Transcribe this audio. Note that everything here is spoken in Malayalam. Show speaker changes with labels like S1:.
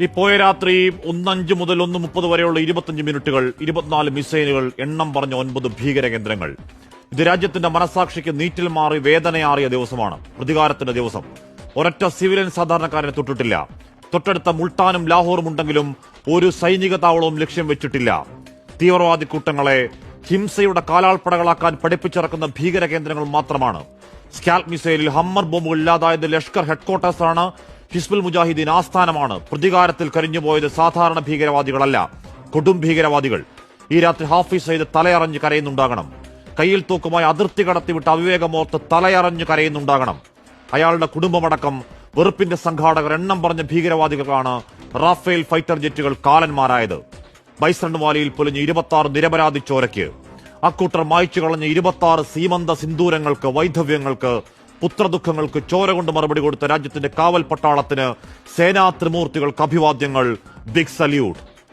S1: ഈ പോയ രാത്രി ഒന്നഞ്ച് മുതൽ ഒന്ന് മുപ്പത് വരെയുള്ള ഇരുപത്തഞ്ച് മിനിറ്റുകൾ ഇരുപത്തിനാല് മിസൈലുകൾ എണ്ണം പറഞ്ഞ ഒൻപത് ഭീകര കേന്ദ്രങ്ങൾ ഇത് രാജ്യത്തിന്റെ മനസാക്ഷിക്ക് നീറ്റിൽ മാറി വേദനയാറിയ ദിവസമാണ് പ്രതികാരത്തിന്റെ ദിവസം. ഒരൊറ്റ സിവിലിയൻ സാധാരണക്കാരനെ തൊട്ടിട്ടില്ല. തൊട്ടടുത്ത മുൾട്ടാനും ലാഹോറും ഉണ്ടെങ്കിലും ഒരു സൈനിക താവളവും ലക്ഷ്യം വെച്ചിട്ടില്ല. തീവ്രവാദി കൂട്ടങ്ങളെ ഹിംസയുടെ കാലാൾപ്പടകളാക്കാൻ പഠിപ്പിച്ചിറക്കുന്ന ഭീകര കേന്ദ്രങ്ങൾ മാത്രമാണ്. സ്കാൽപ് മിസൈലിൽ ഹമ്മർ ബോംബുകൾ ഇല്ലാതായത് ലഷ്കർ ഹെഡ്ക്വാർട്ടേഴ്സാണ് ഹിസ്ബുൽ മുജാഹിദീൻ ആസ്ഥാനമാണ്. പ്രതികാരത്തിൽ കരിഞ്ഞുപോയത് സാധാരണ ഭീകരവാദികളല്ല കൊടും ഭീകരവാദികൾ. ഈ രാത്രി ഹാഫിസ് സയ്യിദ് തലയറഞ്ഞ് കരയുന്നുണ്ടാകണം. കയ്യിൽ തൂക്കുമായി അതിർത്തി കടത്തിവിട്ട് അവിവേകമോർത്ത് തലയറഞ്ഞ് കരയുന്നുണ്ടാകണം. അയാളുടെ കുടുംബമടക്കം വെറുപ്പിന്റെ സംഘാടകർ എണ്ണം പറഞ്ഞ ഭീകരവാദികളാണ് റാഫേൽ ഫൈറ്റർ ജെറ്റുകൾ കാലന്മാരായത്. ബൈസണ്ട് വാലിയിൽ പൊലിഞ്ഞ് ഇരുപത്തി നിരപരാധി ചോരയ്ക്ക്. അക്കൂട്ടർ മായ്ച്ചു കളഞ്ഞ ഇരുപത്തി ആറ് സീമന്ത സിന്ദൂരങ്ങൾക്ക് വൈധവ്യങ്ങൾക്ക് പുത്രദുഃഖങ്ങൾക്ക് ചോര കൊണ്ട് മറുപടി കൊടുത്ത രാജ്യത്തിന്റെ കാവൽ പട്ടാളത്തിന് സേനാ ത്രിമൂർത്തികൾക്ക് അഭിവാദ്യങ്ങൾ. Big salute.